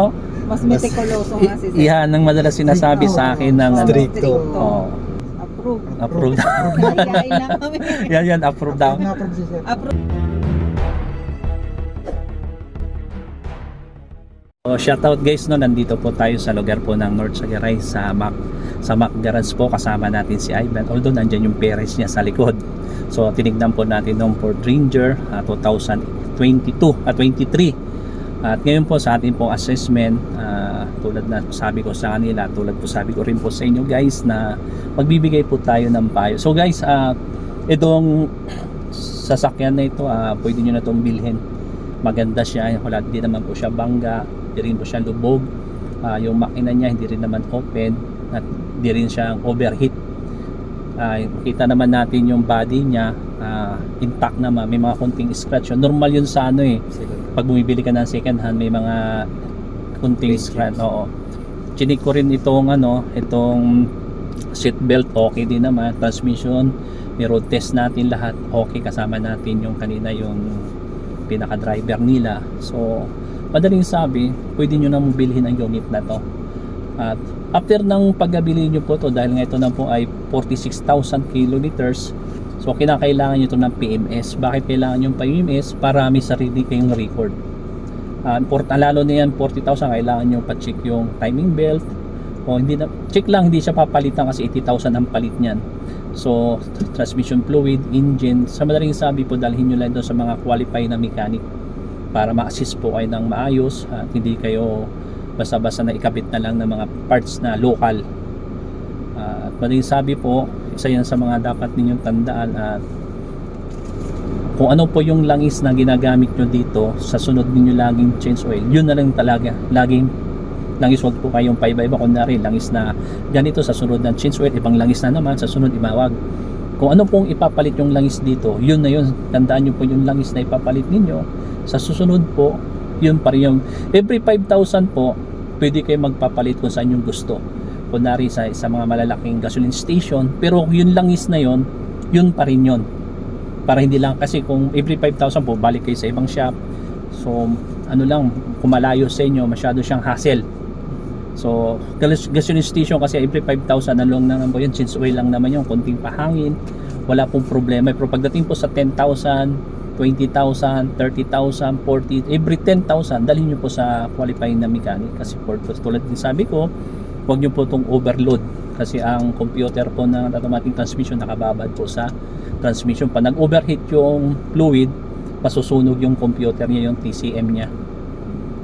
ho? Mas meticuloso nga si I- Iyan ang madalas sinasabi sa akin ng ano. Stricto. Oh, Approve. approve. Hihiyain lang kami. yan yan, approve daw. Na-approve si sir. Approve. So, shoutout guys no, nandito po tayo sa lugar po ng North Sagaray sa Mac sa Mac Garage po kasama natin si Ivan. Although nandiyan yung parents niya sa likod. So tinignan po natin nung Ford Ranger ah, 2022 at 23. At ngayon po sa ating pong assessment ah, tulad na sabi ko sa kanila, tulad po sabi ko rin po sa inyo guys na magbibigay po tayo ng payo. So guys, ah, itong sasakyan na ito, ah, pwede nyo na itong bilhin. Maganda siya wala din naman po siya bangga hindi rin po siya lubog. Ah, yung makina niya hindi rin naman open at hindi rin siya overheat. Ah, kita naman natin yung body niya ah, intact naman may mga kunting scratch. Normal yun sa ano eh pag bumibili ka ng second hand may mga kunting scratch. oo. Chinik ko rin itong ano itong seat belt. Okay din naman. Transmission may road test natin lahat. Okay kasama natin yung kanina yung pinaka driver nila. So madaling sabi pwede nyo nang bilhin ang unit na to. At after ng paggabili nyo po to dahil nga ito na po ay 46,000 kilometers so kinakailangan nyo to ng PMS bakit kailangan yung PMS para may sarili kayong record. Uh, import, lalo na yan 40,000 kailangan nyo pa-check yung timing belt. O hindi na check lang hindi siya papalitan kasi 80,000 ang palit niyan. So transmission fluid engine. Sa madaling sabi po dalhin nyo lang doon sa mga qualified na mechanic para ma-assist po kayo ng maayos at hindi kayo basta-basta na ikabit na lang ng mga parts na local. At madaling sabi po isa yan sa mga dapat ninyong tandaan at kung ano po yung langis na ginagamit nyo dito sa sunod ninyo laging change oil yun na lang talaga. Laging langis wag po kayong paiba-iba. Kunwari langis na ganito sa sunod ng change oil ibang langis na naman sa sunod ibawag. Kung ano pong ipapalit yung langis dito yun na yun. Tandaan nyo po yung langis na ipapalit ninyo. Sa susunod po yun pa rin yung every 5,000 po pwede kayo magpapalit kung saan yung gusto kunwari sa, sa mga malalaking gasoline station pero yun langis na yun yun pa rin yun. Para hindi lang kasi kung every 5,000 po balik kayo sa ibang shop. So ano lang kung malayo sa inyo masyado siyang hassle. So gas- gasoline station kasi every 5,000 na lang naman po yun since oil lang naman yung konting pahangin wala pong problema. Pero pagdating po sa 10,000 20,000, 30,000, 40, every 10,000 dalhin nyo po sa qualifying na mechanic. Kasi for tulad din sabi ko huwag nyo po itong overload kasi ang computer po ng automatic transmission nakababad po sa transmission pa nag overheat yung fluid masusunog yung computer niya yung TCM niya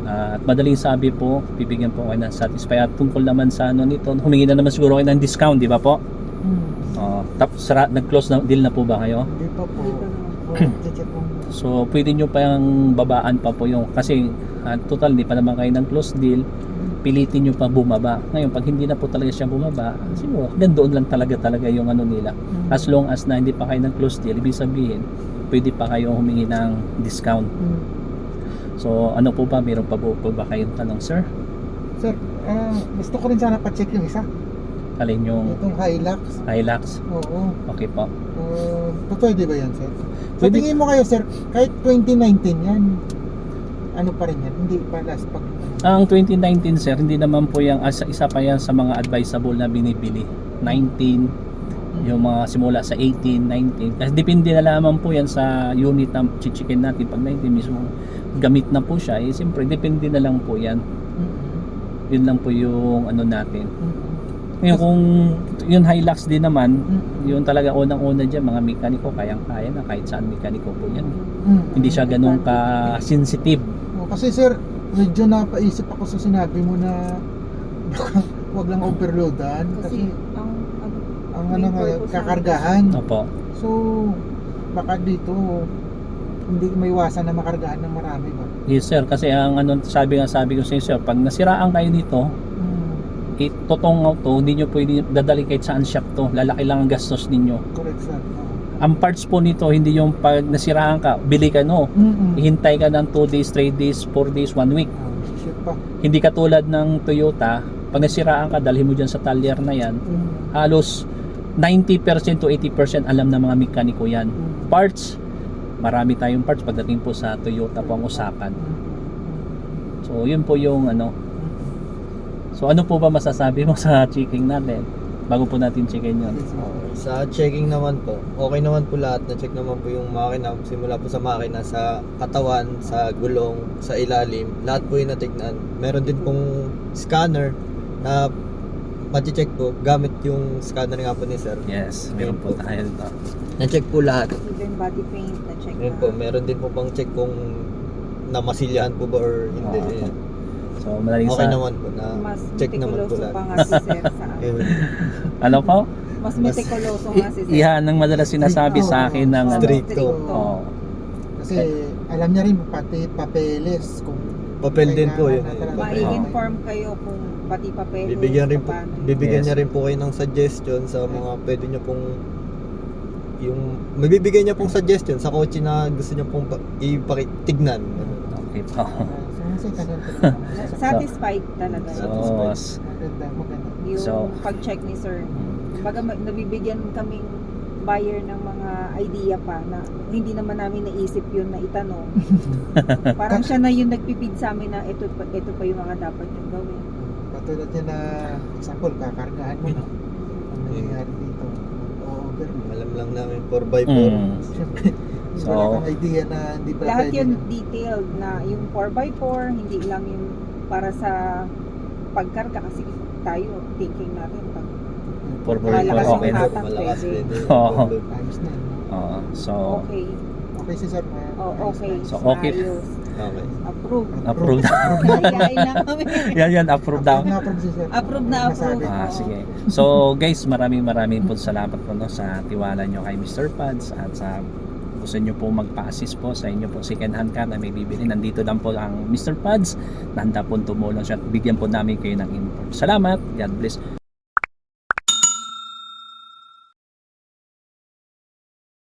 at madaling sabi po bibigyan po kayo ng satisfy at tungkol naman sa ano nito humingi na naman siguro kayo ng discount di ba po Hmm. uh, tapos sara, nag-close na deal na po ba kayo Hindi pa. Oh, po. So, pwede nyo pa yung babaan pa po yung, kasi ah, total, hindi pa naman kayo ng close deal, pilitin nyo pa bumaba. Ngayon, pag hindi na po talaga siya bumaba, siguro, hanggang doon lang talaga talaga yung ano nila. As long as na hindi pa kayo ng close deal, ibig sabihin, pwede pa kayo humingi ng discount. Hmm. So, ano po ba, meron pa po, po ba kayong tanong, sir? Sir, ah, gusto ko rin sana pa-check yung isa. Alin yung Itong Hilux. Hilux? Oo. Okay po. Uh, pwede ba yan, sir? So, Pwede. tingin mo kayo, sir, kahit 2019 yan, ano pa rin yan? Hindi pa last pag... Ang 2019 sir, hindi naman po yung asa- isa pa yan sa mga advisable na binibili. 19, yung mga simula sa 18, 19. Kasi depende na lamang po yan sa unit na chichikin natin. Pag 19 mismo gamit na po siya, eh siyempre depende na lang po yan. Mm-mm. Yun lang po yung ano natin. Mm-mm. Ngayon kung yun Hilux din naman, Mm-mm. yun talaga unang-una dyan, mga mekaniko, kayang-kaya na kahit saan mekaniko po yan. Mm. Hindi siya ganun ka-sensitive. Kasi sir, medyo napaisip ako sa sinabi mo na wag lang overloadan Kasi kasi ang, ang, ang ano nga, kakargahan. Opo. So, baka dito hindi maiwasan na makargahan ng marami ba? Yes sir, kasi ang ano sabi nga sabi ko sa inyo sir, pag nasiraan kayo dito, Mm. eh, totongaw to, hindi nyo pwede dadali kahit saan shop to. Lalaki lang ang gastos ninyo. Correct sir. Ang parts po nito, hindi yung pag nasiraan ka, bili ka no. Mm-mm. Hintay ka ng 2 days, 3 days, 4 days, 1 week. Oh. Hindi katulad ng Toyota, pag nasiraan ka, dalhin mo dyan sa talyer na yan, Mm. halos 90% to 80% alam ng mga mekaniko yan. Mm. Parts, marami tayong parts pagdating po sa Toyota po ang usapan. Mm. So, yun po yung ano, So ano po ba masasabi mo sa checking natin? Bago po natin checkin yun. Sa checking naman po, okay naman po lahat. Na-check naman po yung makina. Simula po sa makina, sa katawan, sa gulong, sa ilalim. Lahat po yung natignan. Meron din pong scanner na mati-check po gamit yung scanner nga po ni sir. Yes, meron po tayo dito. Na-check po lahat. Even body paint na check Ngayon na. po, meron din po pang check kung namasilyahan po ba or hindi. Oo. So madaling Okay naman po na Mas check naman po meticuloso pa nga si Sir sa Ayun. Ano po? Mas meticuloso nga si Sir. I- Iyan ang madalas sinasabi sa akin ng ano. Stricto. Oo. Kasi alam niya rin pati papeles kung Papel din po yun. kailangan na talaga. Ma-inform kayo kung pati papeles. Bibigyan rin po, paano. bibigyan Yes. niya rin po kayo ng suggestion sa mga pwede niyo pong yung mabibigay niya pong suggestion sa kotse na gusto niyo pong pa- ipakitignan. Okay po. Kasi tagal. Satisfied talaga. So, Satisfied. Maganda, maganda. yung so- pag-check ni Sir. mm, Baga nabibigyan kaming buyer ng mga idea pa na hindi naman namin naisip yun na itanong. Parang siya na yung nagpipid sa amin na ito, pa- ito pa yung mga dapat yung gawin. Katulad niya na example, kakargahan mo no. Ang nangyayari dito. Over. Alam lang namin 4x4. mm. Siyempre, So- wala kang idea na hindi pala Lahat pwede yun na- detailed na yung 4x4, hindi lang yung para sa pagkarga kasi tayo thinking natin pag For for Malakas okay yung na. hatak. Malakas pwede. din. Oo. Ayos na. Oo. So, okay, Okay si sir. oh, ayos okay, na. So, okay. ayos, Okay. approve. Approved. Na kami. yan yan, approved daw. Approve na approve si sir. Approve na approve. Ah, Oo. sige. So, guys, maraming maraming po salamat po no, sa tiwala nyo kay Mr. Pads at sa gusto nyo po magpa-assist po sa inyo po second hand car na may bibili. Nandito lang po ang Mr. Pads. Nanda po tumulong siya bigyan po namin kayo ng info. Salamat. God bless.